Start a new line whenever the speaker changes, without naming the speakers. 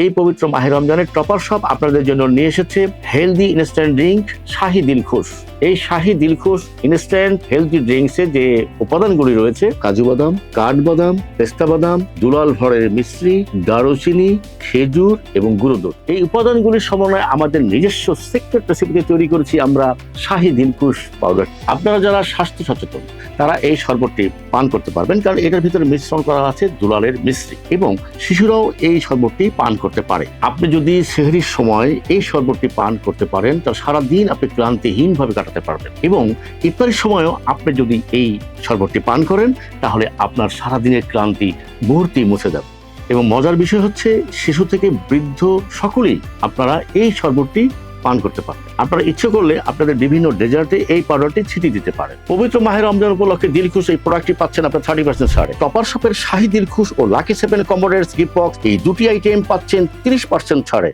এই পবিত্র মাহের রমজানের টপার শপ আপনাদের জন্য নিয়ে এসেছে healthy instant drink Shahi Dilkhush এই শাহি দিলখুশ ইনস্ট্যান্ট হেলদি ড্রিঙ্কসে যে উপাদানগুলি রয়েছে, কাজু বাদাম কাঠবাদাম পেস্তা বাদাম, দুলাল ভরের মিশ্রি, দারুচিনি, খেজুর এবং গুঁড়ো এই উপাদানগুলির সমন্বয়ে আমাদের নিজস্ব সিক্রেট রেসিপিতে তৈরি করেছি আমরা শাহি দিলখুশ পাউডার আপনারা যারা স্বাস্থ্য সচেতন, তারা এই শরবতটি পান করতে পারবেন, কারণ এটার ভিতরে মিশ্রণ করা আছে দুলালের মিশ্রি এবং শিশুরাও এই শরবতটি পান করতে পারে। আপনি যদি সেহরির সময় এই শরবতটি পান করতে পারেন তাহলে সারাদিন আপনি ক্লান্তিহীন ভাবে কাটাতে পারবেন। এবং ইফতারের সময়ও আপনি যদি এই শরবতটি পান করেন, তাহলে আপনার সারাদিনের ক্লান্তি মুহূর্তেই মুছে যাবে। এবং মজার বিষয় হচ্ছে, শিশু থেকে বৃদ্ধ সকলেই আপনারা এই শরবতটি পান করতে পারেন। আপনারা ইচ্ছে করলে আপনাদের বিভিন্ন ডেজার্টে এই পাউডারটি ছিটিয়ে দিতে পারেন। পবিত্র মাহের রমজান উপলক্ষে দিলখুশ এই প্রোডাক্টটি পাচ্ছেন আপনার থার্টি পার্সেন্ট ছাড়ে। টপার শপের শাহি দিলখুশ ও লাকি সেভেন কম্বোডার্স গিফট বক্স এই দুটি আইটেম পাচ্ছেন তিরিশ পার্সেন্ট ছাড়ে।